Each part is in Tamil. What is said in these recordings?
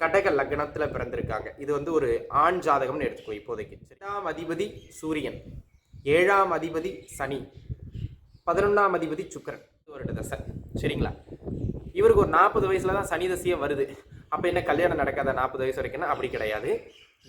கடக லக்னத்தில் பிறந்திருக்காங்க. இது வந்து ஒரு ஆண் ஜாதகம்னு எடுத்துக்கோ இப்போதைக்கு. எட்டாம் அதிபதி சூரியன் ஏழாம் அதிபதி சனி பதினொன்றாம் அதிபதி சுக்கரன். இது ஒரு தசை. சரிங்களா? இவருக்கு ஒரு நாற்பது வயசில் தான் சனி தசையே வருது. அப்போ என்ன கல்யாணம் நடக்காத நாற்பது வயசு வரைக்கும்னா அப்படி கிடையாது.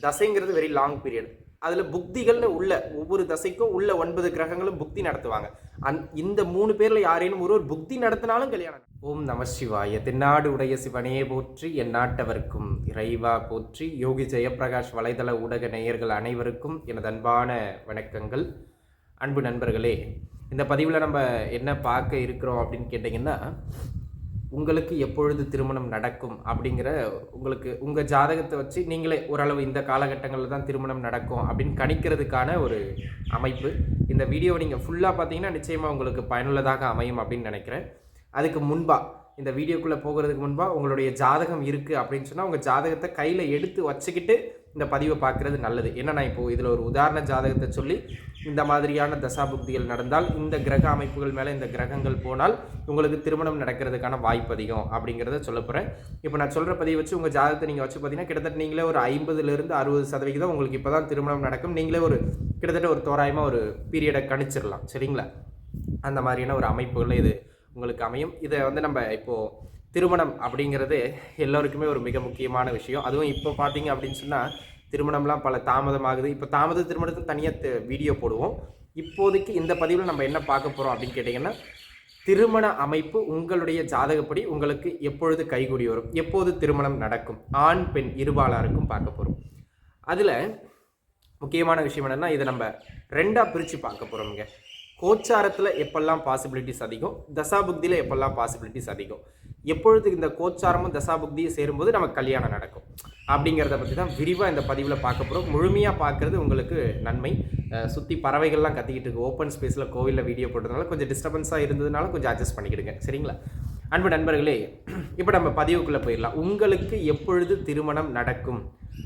தசைங்கிறது வெரி லாங் பீரியட் அதில் புக்திகள்னு உள்ள ஒவ்வொரு தசைக்கும் உள்ள ஒன்பது கிரகங்களும் புக்தி நடத்துவாங்க. அந் இந்த மூணு பேரில் யாரேனும் ஒரு ஒரு புக்தி நடத்தினாலும் கல்யாணம் ஓம் நம சிவாய. தென்னாடு உடைய சிவனையே போற்றி என் நாட்டவர்க்கும் இறைவா போற்றி யோகி ஜெயப்பிரகாஷ் வலைதள ஊடக நேயர்கள் அனைவருக்கும் எனது அன்பான வணக்கங்கள். அன்பு நண்பர்களே இந்த பதிவில் நம்ம என்ன பார்க்க இருக்கிறோம் அப்படின்னு கேட்டிங்கன்னா உங்களுக்கு எப்பொழுது திருமணம் நடக்கும் அப்படிங்கிற உங்களுக்கு உங்கள் ஜாதகத்தை வச்சு நீங்களே ஓரளவு இந்த காலகட்டங்களில் தான் திருமணம் நடக்கும் அப்படின்னு கணிக்கிறதுக்கான ஒரு அமைப்பு. இந்த வீடியோவை நீங்கள் ஃபுல்லாக பார்த்தீங்கன்னா நிச்சயமாக உங்களுக்கு பயனுள்ளதாக அமையும் அப்படின்னு நினைக்கிறேன். அதுக்கு முன்பாக இந்த வீடியோக்குள்ளே போகிறதுக்கு முன்பாக உங்களுடைய ஜாதகம் இருக்குது அப்படின்னு சொன்னால் உங்கள் ஜாதகத்தை கையில் எடுத்து வச்சுக்கிட்டு இந்த பதிவை பார்க்குறது நல்லது. ஏன்னா நான் இப்போது இதில் ஒரு உதாரண ஜாதகத்தை சொல்லி இந்த மாதிரியான தசாபுக்திகள் நடந்தால் இந்த கிரக அமைப்புகள் மேலே இந்த கிரகங்கள் போனால் உங்களுக்கு திருமணம் நடக்கிறதுக்கான வாய்ப்பு அதிகம் அப்படிங்கிறத சொல்ல போகிறேன் இப்போ நான் சொல்கிற பதிவை வச்சு உங்கள் ஜாதகத்தை நீங்கள் வச்சு பார்த்தீங்கன்னா கிட்டத்தட்ட நீங்களே ஒரு ஐம்பதுலேருந்து அறுபது சதவிகிதம் உங்களுக்கு இப்போ தான் திருமணம் நடக்கும். நீங்களே ஒரு கிட்டத்தட்ட ஒரு தோராயமாக ஒரு பீரியடை கணிச்சிடலாம் சரிங்களா? அந்த மாதிரியான ஒரு அமைப்புகளில் இது உங்களுக்கு அமையும். இதை வந்து நம்ம இப்போது திருமணம் அப்படிங்கிறது எல்லோருக்குமே ஒரு மிக முக்கியமான விஷயம். அதுவும் இப்போ பார்த்தீங்க அப்படின்னு சொன்னால் திருமணம்லாம் பல தாமதமாகுது. இப்போ தாமத திருமணத்தில் தனியாக வீடியோ போடுவோம். இப்போதைக்கு இந்த பதிவில் நம்ம என்ன பார்க்க போகிறோம் அப்படின்னு கேட்டிங்கன்னா திருமண அமைப்பு உங்களுடைய ஜாதகப்படி உங்களுக்கு எப்பொழுது கைகூடி வரும்? எப்போது திருமணம் நடக்கும்? ஆண் பெண் இருபாலாருக்கும் பார்க்க போகிறோம் அதில் முக்கியமான விஷயம் என்னென்னா இதை நம்ம ரெண்டாக பிரித்து பார்க்க போகிறோம்ங்க கோச்சாரத்தில் எப்பெல்லாம் பாசிபிலிட்டிஸ் அதிகம்? தசாபுக்தியில் எப்பெல்லாம் பாசிபிலிட்டிஸ் அதிகம்? எப்பொழுது இந்த கோச்சாரமும் தசாபுக்தியும் சேரும்போது நமக்கு கல்யாணம் நடக்கும். அப்படிங்கிறத பற்றி தான் விரிவாக இந்த பதிவில் பார்க்க போகிறோம் முழுமையாக பார்க்குறது உங்களுக்கு நன்மை. சுற்றி பறவைகள்லாம் கத்திக்கிட்டு இருக்கு. ஓப்பன் ஸ்பேஸில் கோவிலில் வீடியோ போட்டதுனால கொஞ்சம் டிஸ்டர்பன்ஸாக இருந்ததுனால கொஞ்சம் அட்ஜஸ்ட் பண்ணிக்கிடுங்க. சரிங்களா? அன்பு நண்பர்களே இப்போ நம்ம பதிவுக்குள்ளே போயிடலாம். உங்களுக்கு எப்பொழுது திருமணம் நடக்கும்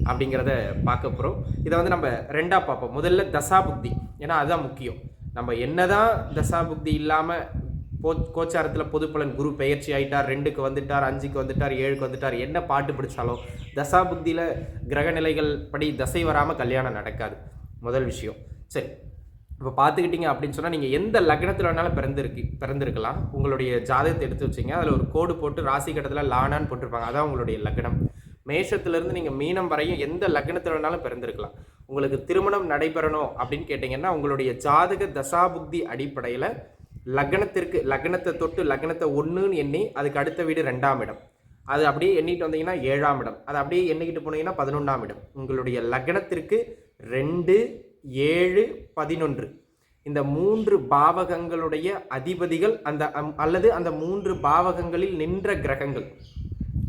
அப்படிங்கிறத பார்க்க போகிறோம் இதை வந்து நம்ம ரெண்டாக பார்ப்போம். முதல்ல தசாபுக்தி. ஏன்னா அதுதான் முக்கியம். நம்ம என்னதான் தசாபுக்தி இல்லாமல் போ கோச்சாரத்தில் பொதுப்பலன் குரு பெயர்ச்சி ஆயிட்டார் ரெண்டுக்கு வந்துட்டார் அஞ்சுக்கு வந்துட்டார் ஏழுக்கு வந்துட்டார் என்ன பாட்டு பிடிச்சாலும் தசாபுக்தியில் கிரகநிலைகள் படி தசை வராமல் கல்யாணம் நடக்காது. முதல் விஷயம். சரி. இப்போ பார்த்துக்கிட்டிங்க அப்படின்னு சொன்னால் நீங்கள் எந்த லக்னத்தில் வேணாலும் பிறந்திருக்கு பிறந்திருக்கலாம். உங்களுடைய ஜாதகத்தை எடுத்து வச்சிங்க. அதில் ஒரு கோடு போட்டு ராசி கட்டத்தில் லானான்னு போட்டிருப்பாங்க. அதான் உங்களுடைய லக்னம். மேஷத்துலேருந்து நீங்கள் மீனம் வரையும் எந்த லக்னத்தில் வேணாலும் பிறந்திருக்கலாம். உங்களுக்கு திருமணம் நடைபெறணும் அப்படின்னு கேட்டிங்கன்னா உங்களுடைய ஜாதக தசாபுக்தி அடிப்படையில் லக்னத்திற்கு லக்னத்தை தொட்டு லக்னத்தை ஒன்றுன்னு எண்ணி அதுக்கு அடுத்த வீடு ரெண்டாம் இடம். அது அப்படியே எண்ணிட்டு வந்தீங்கன்னா ஏழாம் இடம். அது அப்படியே எண்ணிக்கிட்டு போனீங்கன்னா பதினொன்றாம் இடம். உங்களுடைய லக்னத்திற்கு ரெண்டு ஏழு பதினொன்று. இந்த மூன்று பாவகங்களுடைய அதிபதிகள் அந்த அம்- அல்லது அந்த மூன்று பாவகங்களில் நின்ற கிரகங்கள்.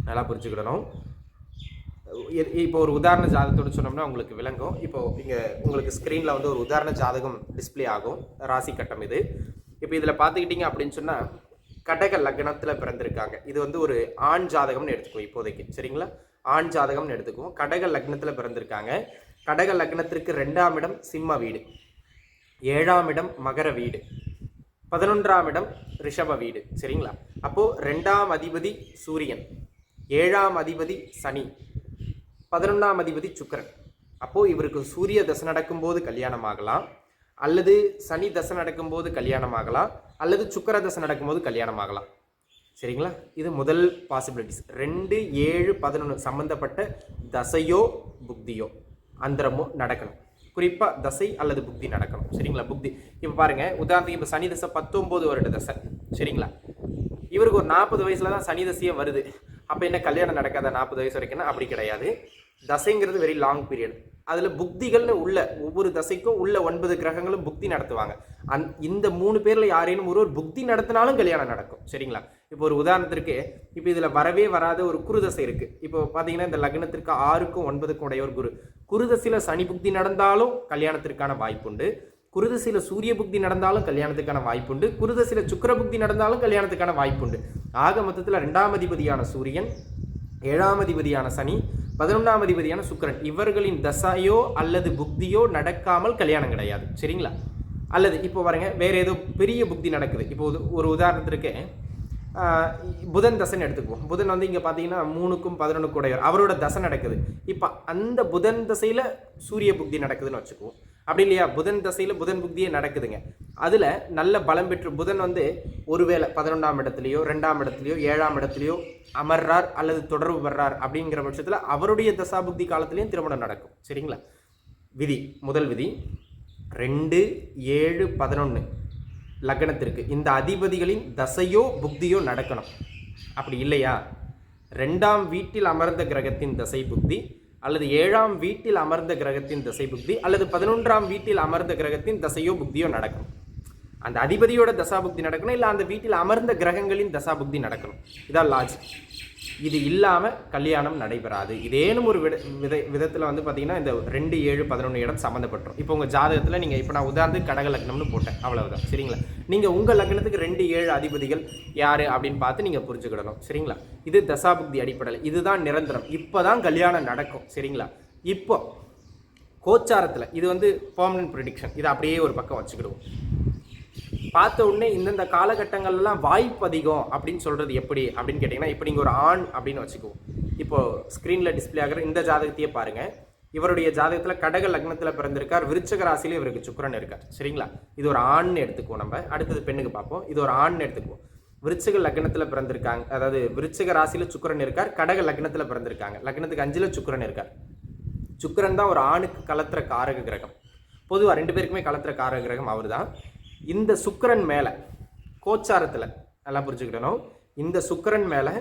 நல்லா புரிஞ்சுக்கிடணும். இப்போ ஒரு உதாரண ஜாதகத்தோடு சொன்னோம்னா உங்களுக்கு விளங்கும். இப்போ இங்கே உங்களுக்கு ஸ்க்ரீனில் வந்து ஒரு உதாரண ஜாதகம் டிஸ்ப்ளே ஆகும். ராசி கட்டம் இது. இப்போ இதில் பார்த்துக்கிட்டிங்க அப்படின்னு சொன்னால் கடக லக்னத்தில் பிறந்திருக்காங்க. இது வந்து ஒரு ஆண் ஜாதகம்னு எடுத்துக்குவோம் இப்போதைக்கு சரிங்களா? ஆண் ஜாதகம்னு எடுத்துக்குவோம். கடக லக்னத்தில் பிறந்திருக்காங்க. கடக லக்னத்திற்கு ரெண்டாம் இடம் சிம்ம வீடு. ஏழாம் இடம் மகர வீடு. பதினொன்றாம் இடம் ரிஷப வீடு சரிங்களா? அப்போது ரெண்டாம் அதிபதி சூரியன் ஏழாம் அதிபதி சனி பதினொன்றாம் அதிபதி சுக்கரன். அப்போது இவருக்கு சூரிய தசை நடக்கும்போது கல்யாணம் ஆகலாம் அல்லது சனி தசை நடக்கும்போது கல்யாணம் ஆகலாம் அல்லது சுக்கர தசை நடக்கும்போது கல்யாணம் ஆகலாம் சரிங்களா? இது முதல் பாசிபிலிட்டிஸ் ரெண்டு ஏழு பதினொன்று சம்மந்தப்பட்ட தசையோ புக்தியோ அந்தரமோ நடக்கணும். குறிப்பாக தசை அல்லது புக்தி நடக்கணும். சரிங்களா? புக்தி. இப்போ பாருங்கள் உதாரணத்துக்கு இப்போ சனி தசை பத்தொம்போது வருட தசை. சரிங்களா? இவருக்கு ஒரு நாற்பது வயசில் தான் சனி தசையே வருது. அப்போ என்ன கல்யாணம் நடக்காத நாற்பது வயசு வரைக்கும்னா அப்படி கிடையாது. தசைங்கிறது வெரி லாங் பீரியட் அதில் புக்திகள்னு உள்ள ஒவ்வொரு தசைக்கும் உள்ள ஒன்பது கிரகங்களும் புக்தி நடத்துவாங்க. அந் இந்த மூணு பேரில் யாரேனும் ஒரு ஒரு புக்தி நடத்தினாலும் கல்யாணம் நடக்கும். சரிங்களா? இப்போ ஒரு உதாரணத்திற்கு இப்போ இதில் வரவே வராத ஒரு குருதசை இருக்குது இப்போ பார்த்தீங்கன்னா இந்த லக்னத்திற்கு ஆறுக்கும் ஒன்பதுக்கும் உடைய ஒரு குரு. குருதசையில் சனி புக்தி நடந்தாலும் கல்யாணத்திற்கான வாய்ப்புண்டு குருதசையில் சூரிய புக்தி நடந்தாலும் கல்யாணத்துக்கான வாய்ப்புண்டு குருதசையில் சுக்கிர புக்தி நடந்தாலும் கல்யாணத்துக்கான வாய்ப்புண்டு ஆக மொத்தத்தில் ரெண்டாம் அதிபதியான சூரியன் ஏழாம் அதிபதியான சனி பதினொன்றாம் அதிபதியான சுக்கரன் இவர்களின் தசையோ அல்லது புக்தியோ நடக்காமல் கல்யாணம் கிடையாது. சரிங்களா? அல்லது இப்போ பாருங்க வேறு ஏதோ பெரிய புக்தி நடக்குது. இப்போ ஒரு- ஒரு உதாரணத்திற்கு புதன் தசைன்னு எடுத்துக்குவோம். புதன் வந்து இங்கே பார்த்தீங்கன்னா மூணுக்கும் பதினொன்றுக்கு உடையவர். அவரோட தசை நடக்குது. இப்போ அந்த புதன் தசையில் சூரிய புக்தி நடக்குதுன்னு வச்சுக்குவோம். அப்படி இல்லையா? புதன் தசையில் புதன் புக்தியே நடக்குதுங்க. அதில் நல்ல பலம் பெற்று புதன் வந்து ஒருவேளை பதினொன்றாம் இடத்துலையோ ரெண்டாம் இடத்துலையோ ஏழாம் இடத்துலையோ அமர்றார் அல்லது தொடர்பு வர்றார் அப்படிங்கிற பட்சத்தில் அவருடைய தசாபுக்தி காலத்துலேயும் திருமணம் நடக்கும். சரிங்களா? விதி முதல் விதி ரெண்டு ஏழு பதினொன்று லக்னத்திற்கு இந்த அதிபதிகளின் தசையோ புக்தியோ நடக்கணும். அப்படி இல்லையா? ரெண்டாம் வீட்டில் அமர்ந்த கிரகத்தின் தசை புக்தி அல்லது ஏழாம் வீட்டில் அமர்ந்த கிரகத்தின் தசை புக்தி அல்லது பதினொன்றாம் வீட்டில் அமர்ந்த கிரகத்தின் தசையோ புக்தியோ நடக்கும். அந்த அதிபதியோட தசாபுக்தி நடக்கணும் இல்லை அந்த வீட்டில் அமர்ந்த கிரகங்களின் தசாபுக்தி நடக்கணும். இதான் லாஜிக் இது இல்லாமல் கல்யாணம் நடைபெறாது. இதேனும் ஒரு வித வித விதத்தில் வந்து பார்த்தீங்கன்னா இந்த ரெண்டு ஏழு பதினொன்று இடம் சம்மந்தப்பட்டுரும். இப்போ உங்கள் ஜாதகத்தில் நீங்கள் இப்போ நான் உதாரணத்துக்கு கடக லக்னம்னு போட்டேன். அவ்வளவுதான். சரிங்களா? நீங்கள் உங்கள் லக்னத்துக்கு ரெண்டு ஏழு அதிபதிகள் யார் அப்படின்னு பார்த்து நீங்கள் புரிஞ்சுக்கிடணும். சரிங்களா? இது தசாபுக்தி அடிப்படையில். இதுதான் நிரந்தரம். இப்போ தான் கல்யாணம் நடக்கும். சரிங்களா? இப்போ கோச்சாரத்தில் இது வந்து பர்மனன்ட் ப்ரிடிக்ஷன் இதை அப்படியே ஒரு பக்கம் வச்சுக்கிடுவோம். பார்த்த உடனே இந்தந்த காலகட்டங்கள்லாம் வாய்ப்பு அதிகம் அப்படின்னு சொல்கிறது எப்படி? அப்படின்னு கேட்டிங்கன்னா இப்போ நீங்கள் ஒரு ஆண் அப்படின்னு வச்சுக்குவோம் இப்போ ஸ்க்ரீனில் டிஸ்ப்ளே ஆகிற இந்த ஜாதகத்தையே பாருங்கள் இவருடைய ஜாதகத்தில் கடக லக்னத்தில் பிறந்திருக்கார். விருச்சக ராசியில இவருக்கு சுக்கிரன் இருக்கார். சரிங்களா? இது ஒரு ஆண்னு எடுத்துக்குவோம் நம்ம. அடுத்தது பெண்ணுக்கு பார்ப்போம். இது ஒரு ஆண்னு எடுத்துக்குவோம். விருச்சிக லக்னத்தில் பிறந்திருக்காங்க. அதாவது விருச்சிக ராசியில சுக்கிரன் இருக்கார். கடக லக்னத்தில் பிறந்திருக்காங்க. லக்னத்துக்கு அஞ்சில் சுக்கரன் இருக்கார். சுக்கரன் தான் ஒரு ஆணுக்கு கலத்துற காரக கிரகம். பொதுவாக ரெண்டு பேருக்குமே கலத்துற காரக கிரகம் அவர் தான் இந்த சுக்கிரன் மேலே கோச்சாரத்தில் நல்லா புரிஞ்சுக்கிடணும் இந்த சுக்கரன் மேலே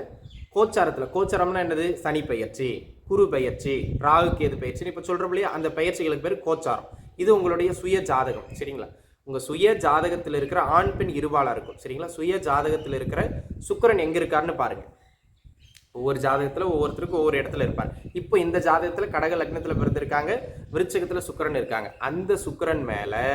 கோச்சாரத்தில் கோச்சாரம்னா என்னது? சனி பயிற்சி குரு பயிற்சி ராகுக்கு எது பெயர்ச்சி இப்போ சொல்கிறோம் இல்லையா? அந்த பயிற்சிகளுக்கு பேர் கோச்சாரம். இது உங்களுடைய சுய ஜாதகம் சரிங்களா? உங்கள் சுய ஜாதகத்தில் இருக்கிற ஆண் பெண் இருபாலாக இருக்கும் சரிங்களா? சுய ஜாதகத்தில் இருக்கிற சுக்கரன் எங்கே இருக்காருன்னு பாருங்கள் ஒவ்வொரு ஜாதகத்தில் ஒவ்வொருத்தருக்கும் ஒவ்வொரு இடத்துல இருப்பார். இப்போ இந்த ஜாதகத்தில் கடக லக்னத்தில் பிறந்திருக்காங்க விருச்சகத்தில் சுக்கிரன் இருக்காங்க. அந்த சுக்கரன் மேலே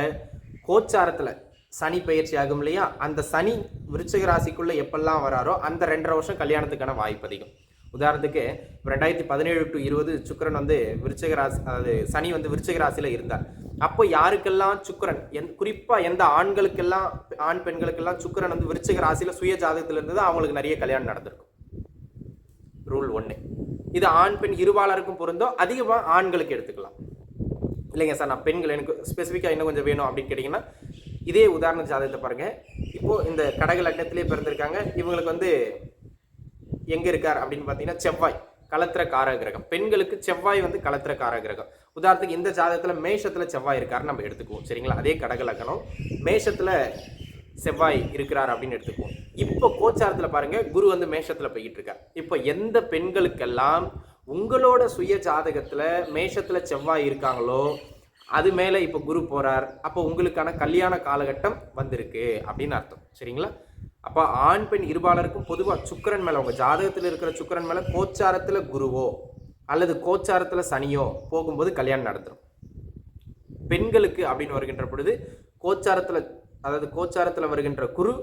கோச்சாரத்தில் சனி பயிற்சி ஆகும் இல்லையா? அந்த சனி விருச்சிக ராசிக்குள்ளே எப்பெல்லாம் வராரோ அந்த ரெண்டரை வருஷம் கல்யாணத்துக்கான வாய்ப்பு அதிகம். உதாரணத்துக்கு ரெண்டாயிரத்தி பதினேழு டு இருபது சுக்கரன் வந்து விருச்சிக ராசி அதாவது சனி வந்து விருச்சிக ராசியில் இருந்தார். அப்போ யாருக்கெல்லாம் சுக்கிரன் எந் குறிப்பாக எந்த ஆண்களுக்கெல்லாம் ஆண் பெண்களுக்கெல்லாம் சுக்கரன் வந்து விருச்சிக ராசியில் சுய ஜாதகத்தில் இருந்தது அவங்களுக்கு நிறைய கல்யாணம் நடந்திருக்கும். ரூல் ஒன்று இது ஆண் பெண் இருபாலருக்கும் பொருந்தோ அதிகமாக ஆண்களுக்கு எடுத்துக்கலாம். இல்லைங்க சார் நான் பெண்கள் எனக்கு ஸ்பெசிஃபிக்காக இன்னும் கொஞ்சம் வேணும் அப்படின்னு கேட்டிங்கன்னா இதே உதாரண ஜாதகத்தை பாருங்கள் இப்போது இந்த கடக லக்னத்திலே பிறந்திருக்காங்க. இவங்களுக்கு வந்து எங்கே இருக்கார் அப்படின்னு பார்த்தீங்கன்னா செவ்வாய் கலத்திர கார கிரகம். பெண்களுக்கு செவ்வாய் வந்து கலத்திர காரக கிரகம். உதாரணத்துக்கு இந்த ஜாதகத்தில் மேஷத்தில் செவ்வாய் இருக்காருன்னு நம்ம எடுத்துக்குவோம். சரிங்களா? அதே கடக லக்னம். மேஷத்தில் செவ்வாய் இருக்கிறார் அப்படின்னு எடுத்துக்குவோம். இப்போ கோச்சாரத்தில் பாருங்க குரு வந்து மேஷத்தில் போய்கிட்டு இருக்கார் இப்போ எந்த பெண்களுக்கெல்லாம் உங்களோட சுய ஜாதகத்தில் மேஷத்தில் செவ்வாய் இருக்காங்களோ அது மேலே இப்போ குரு போகிறார் அப்போ உங்களுக்கான கல்யாண காலகட்டம் வந்திருக்கு அப்படின்னு அர்த்தம். சரிங்களா? அப்போ ஆண் பெண் இருபாலருக்கும் பொதுவாக சுக்கரன் மேலே உங்கள் ஜாதகத்தில் இருக்கிற சுக்கரன் மேலே கோச்சாரத்தில் குருவோ அல்லது கோச்சாரத்தில் சனியோ போகும்போது கல்யாணம் நடந்துடும் பெண்களுக்கு அப்படின்னு வருகின்ற பொழுது கோச்சாரத்தில் அதாவது கோச்சாரத்தில் வருகின்ற குரு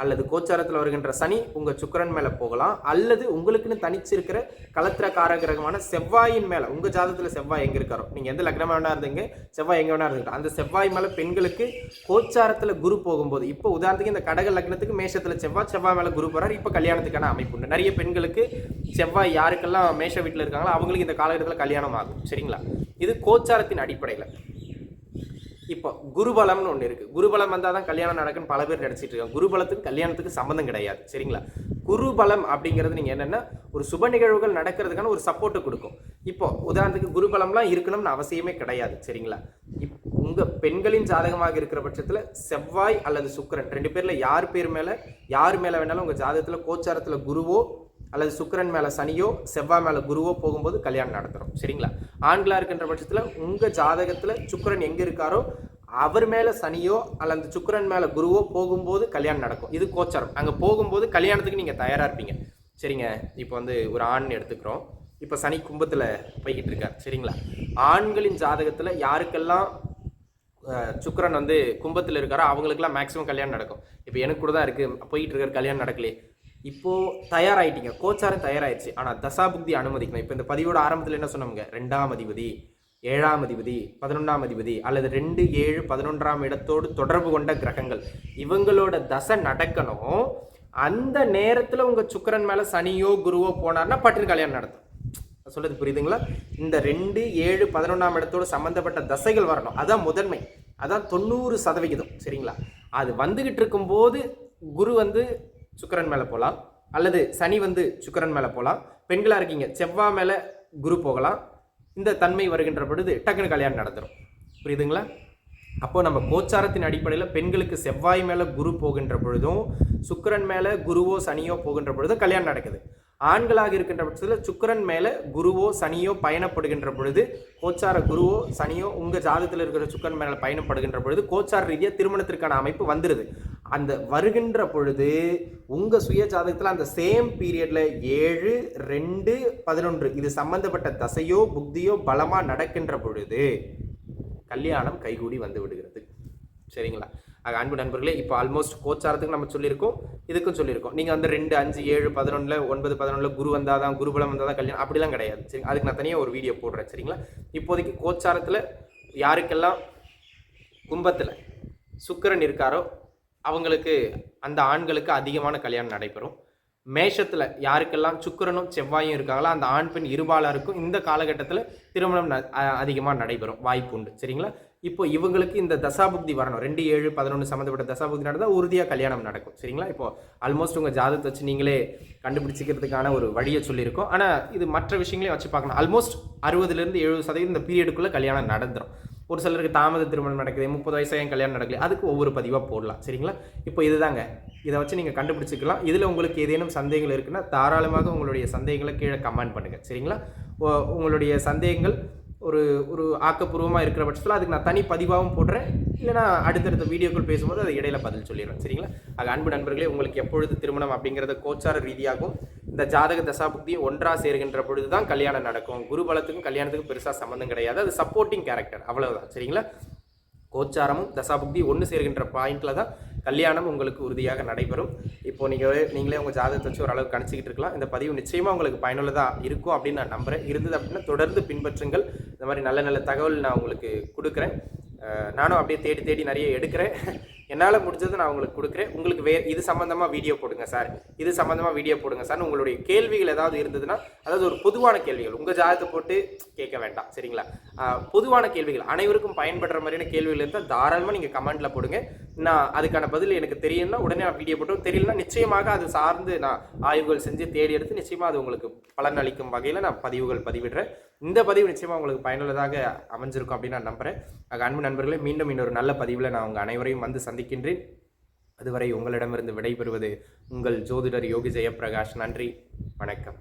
அல்லது கோச்சாரத்தில் வருகின்ற சனி உங்கள் சுக்கிரன் மேலே போகலாம். அல்லது உங்களுக்குன்னு தனிச்சிருக்கிற கலத்திர காரகிரகமான செவ்வாயின் மேலே உங்கள் ஜாதகத்தில் செவ்வாய் எங்கே இருக்காரோ நீங்கள் எந்த லக்னமாக வேணா இருந்தீங்க செவ்வாய் எங்கே வேணா இருந்துக்கிட்டு அந்த செவ்வாய் மேலே பெண்களுக்கு கோச்சாரத்தில் குரு போகும்போது இப்போ உதாரணத்துக்கு இந்த கடக லக்னத்துக்கு மேஷத்தில் செவ்வாய் செவ்வாய் மேலே குரு போகிறார் இப்போ கல்யாணத்துக்கான அமைப்பு உண்டு. நிறைய பெண்களுக்கு செவ்வாய் யாருக்கெல்லாம் மேஷ வீட்டில் இருக்காங்களோ அவங்களுக்கு இந்த காலகட்டத்தில் கல்யாணம் ஆகும். சரிங்களா? இது கோச்சாரத்தின் அடிப்படையில். இப்போ குருபலம்னு ஒன்று இருக்குது குருபலம் வந்தால் தான் கல்யாணம் நடக்குன்னு பல பேர் நினச்சிட்டு இருக்காங்க. குருபலத்துக்கு கல்யாணத்துக்கு சம்மந்தம் கிடையாது. சரிங்களா? குருபலம் அப்படிங்கிறது நீங்கள் என்னென்னா ஒரு சுப நிகழ்வுகள் நடக்கிறதுக்கான ஒரு சப்போர்ட்டு கொடுக்கும். இப்போ உதாரணத்துக்கு குருபலம்லாம் இருக்கணும்னு அவசியமே கிடையாது. சரிங்களா? இப் உங்கள் பெண்களின் ஜாதகமாக இருக்கிற பட்சத்தில் செவ்வாய் அல்லது சுக்கரன் ரெண்டு பேரில் யார் பேர் மேலே யார் மேலே வேணாலும் உங்கள் ஜாதகத்தில் கோச்சாரத்தில் குருவோ அல்லது சுக்கரன் மேலே சனியோ செவ்வாய் மேலே குருவோ போகும்போது கல்யாணம் நடத்துகிறோம் சரிங்களா? ஆண்களாக இருக்கின்ற பட்சத்தில் உங்கள் ஜாதகத்தில் சுக்கரன் எங்கே இருக்காரோ அவர் மேலே சனியோ அல்லது சுக்கரன் மேலே குருவோ போகும்போது கல்யாணம் நடக்கும். இது கோச்சாரம். அங்கே போகும்போது கல்யாணத்துக்கு நீங்கள் தயாராக இருப்பீங்க. சரிங்க? இப்போ வந்து ஒரு ஆண் எடுத்துக்கிறோம். இப்போ சனி கும்பத்தில் போய்கிட்டு இருக்கார். சரிங்களா? ஆண்களின் ஜாதகத்தில் யாருக்கெல்லாம் சுக்கரன் வந்து கும்பத்தில் இருக்காரோ அவங்களுக்குலாம் மேக்ஸிமம் கல்யாணம் நடக்கும். இப்போ எனக்கு கூட தான் இருக்குது போயிட்டு இருக்கார் கல்யாணம் நடக்கலையே. இப்போது தயாராகிட்டீங்க கோச்சாரம் தயாராகிடுச்சு ஆனால் தசாபுக்தி அனுமதிக்கணும் இப்போ இந்த பதிவோட ஆரம்பத்தில் என்ன சொன்னோங்க ரெண்டாம் அதிபதி ஏழாம் அதிபதி பதினொன்றாம் அதிபதி அல்லது ரெண்டு ஏழு பதினொன்றாம் இடத்தோடு தொடர்பு கொண்ட கிரகங்கள். இவங்களோட தசை நடக்கணும். அந்த நேரத்தில் உங்கள் சுக்கரன் மேலே சனியோ குருவோ போனார்னா பட்டு கல்யாணம் நடத்தும் சொல்கிறது புரியுதுங்களா? இந்த ரெண்டு ஏழு பதினொன்றாம் இடத்தோடு சம்மந்தப்பட்ட தசைகள் வரணும். அதான் முதன்மை. அதான் தொண்ணூறு சதவிகிதம். சரிங்களா? அது வந்துகிட்டு இருக்கும்போது குரு வந்து சுக்கிரன் மேலே போகலாம் அல்லது சனி வந்து சுக்கிரன் மேலே போகலாம் பெண்களாக இருக்கீங்க. செவ்வாய் மேலே குரு போகலாம். இந்த தன்மை வருகின்ற பொழுது டக்குன்னு கல்யாணம் நடந்துடும் புரியுதுங்களா? அப்போது நம்ம கோச்சாரத்தின் அடிப்படையில் பெண்களுக்கு செவ்வாய் மேலே குரு போகின்ற பொழுதும் சுக்கிரன் மேலே குருவோ சனியோ போகின்ற பொழுதும் கல்யாணம் நடக்குது. ஆண்களாக இருக்கின்ற பட்சத்தில் சுக்கிரன் மேலே குருவோ சனியோ பயணப்படுகின்ற பொழுது கோச்சார குருவோ சனியோ உங்கள் ஜாதகத்தில் இருக்கிற சுக்கிரன் மேலே பயணப்படுகின்ற பொழுது கோச்சார ரீதியாக திருமணத்திற்கான அமைப்பு வந்துடுது அந்த வருகின்ற பொழுது உங்கள் சுய ஜாதகத்தில் அந்த சேம் பீரியடில் ஏழு ரெண்டு பதினொன்று இது சம்பந்தப்பட்ட தசையோ புக்தியோ பலமாக நடக்கின்ற பொழுது கல்யாணம் கைகூடி வந்து விடுகிறது. சரிங்களா? ஆக அன்பு நண்பர்களே இப்போ ஆல்மோஸ்ட் கோச்சாரத்துக்கு நம்ம சொல்லியிருக்கோம் இதுக்கும் சொல்லியிருக்கோம். நீங்கள் வந்து ரெண்டு அஞ்சு ஏழு பதினொன்றில் ஒன்பது பதினொன்றில் குரு வந்தால் தான் குருபலம் வந்தால் தான் கல்யாணம் அப்படிலாம் கிடையாது. சரி அதுக்கு நான் தனியாக ஒரு வீடியோ போடுறேன். சரிங்களா? இப்போதைக்கு கோச்சாரத்தில் யாருக்கெல்லாம் கும்பத்தில் சுக்கிரன் இருக்காரோ அவங்களுக்கு அந்த ஆண்களுக்கு அதிகமான கல்யாணம் நடைபெறும். மேஷத்தில் யாருக்கெல்லாம் சுக்கிரனும் செவ்வாயும் இருக்காங்களோ அந்த ஆண் பெண் இருபாலருக்கும் இந்த காலகட்டத்தில் திருமணம் அதிகமாக நடைபெறும் வாய்ப்பு உண்டு. சரிங்களா? இப்போ இவங்களுக்கு இந்த தசாபுக்தி வரணும். ரெண்டு ஏழு பதினொன்று சம்மந்தப்பட்ட தசாபுக்தி நடந்தால் உறுதியாக கல்யாணம் நடக்கும். சரிங்களா? இப்போ ஆல்மோஸ்ட் உங்கள் ஜாதகத்தை வச்சு நீங்களே கண்டுபிடிச்சிக்கிறதுக்கான ஒரு வழியை சொல்லியிருக்கோம். ஆனால் இது மற்ற விஷயங்களையும் வச்சு பார்க்கணும். ஆல்மோஸ்ட் அறுபதுலேருந்து எழுபது சதவீதம் இந்த பீரியடுக்குள்ளே கல்யாணம் நடந்துடும் ஒரு சிலருக்கு தாமத திருமணம் நடக்குது முப்பது வயசாக கல்யாணம் நடக்கல அதுக்கு ஒவ்வொரு பதிவாக போடலாம் சரிங்களா? இப்போ இதுதாங்க. இதை வச்சு நீங்கள் கண்டுபிடிச்சிக்கலாம். இதில் உங்களுக்கு ஏதேனும் சந்தேகங்கள் இருக்குன்னா தாராளமாக உங்களுடைய சந்தேகங்களை கீழே கமெண்ட் பண்ணுங்கள் சரிங்களா? உங்களுடைய சந்தேகங்கள் ஒரு ஒரு ஆக்கப்பூர்வமாக இருக்கிற பட்சத்தில் அதுக்கு நான் தனி பதிவாகவும் போடுறேன். இல்லைனா அடுத்தடுத்த வீடியோக்கள் பேசும்போது அதை இடையில பதில் சொல்லிடுறேன் சரிங்களா? அது அன்பு நண்பர்களே உங்களுக்கு எப்பொழுது திருமணம் அப்படிங்கிறத கோச்சார ரீதியாகவும் இந்த ஜாதக தசாபுக்தியும் ஒன்றா சேர்கின்ற பொழுது தான் கல்யாணம் நடக்கும். குருபலத்துக்கும் கல்யாணத்துக்கும் பெருசாக சம்மந்தம் கிடையாது. அது சப்போர்ட்டிங் கேரக்டர் அவ்வளவுதான். சரிங்களா? கோச்சாரமும் தசாபுக்தி ஒன்று சேர்கின்ற பாயிண்டில் தான் கல்யாணம் உங்களுக்கு உறுதியாக நடைபெறும். இப்போ நீங்கள் நீங்களே உங்கள் ஜாதகத்தை வச்சு ஓரளவுக்கு கணிச்சிக்கிட்டு இருக்கலாம். இந்த பதிவு நிச்சயமாக உங்களுக்கு பயனுள்ளதாக இருக்கும் அப்படின்னு நான் நம்புகிறேன் இருந்தது அப்படின்னா தொடர்ந்து பின்பற்றுங்கள். இந்த மாதிரி நல்ல நல்ல தகவல் நான் உங்களுக்கு கொடுக்குறேன். நானும் அப்படியே தேடி தேடி நிறைய எடுக்கிறேன். என்னால் முடிஞ்சதை நான் உங்களுக்கு கொடுக்குறேன். உங்களுக்கு வே இது சம்மந்தமாக வீடியோ போடுங்க சார். இது சம்மந்தமாக வீடியோ போடுங்க சார். உங்களுடைய கேள்விகள் ஏதாவது இருந்ததுன்னா அதாவது ஒரு பொதுவான கேள்விகள் உங்கள் ஜாதகத்தை போட்டு கேட்க வேண்டாம். சரிங்களா? பொதுவான கேள்விகள் அனைவருக்கும் பயன்படுற மாதிரியான கேள்விகள் இருந்தால் தாராளமாக நீங்கள் கமெண்ட்டில் போடுங்க. நான் அதுக்கான பதில் எனக்கு தெரியும்னா உடனே நான் வீடியோ போட்டு தெரியலனா நிச்சயமாக அது சார்ந்து நான் ஆய்வுகள் செஞ்சு தேடி எடுத்து நிச்சயமாக அது உங்களுக்கு பலன் அளிக்கும் வகையில் நான் பதிவுகள் பதிவிடுறேன். இந்த பதிவு நிச்சயமாக உங்களுக்கு பயனுள்ளதாக அமைஞ்சிருக்கும் அப்படின்னு நான் நம்புகிறேன் ஆக அன்பு நண்பர்களே மீண்டும் இன்னொரு நல்ல பதிவில் நான் உங்கள் அனைவரையும் வந்து சந்திக்கின்றேன். அதுவரை உங்களிடமிருந்து விடைபெறுவது உங்கள் ஜோதிடர் யோகி ஜெயப்பிரகாஷ். நன்றி வணக்கம்.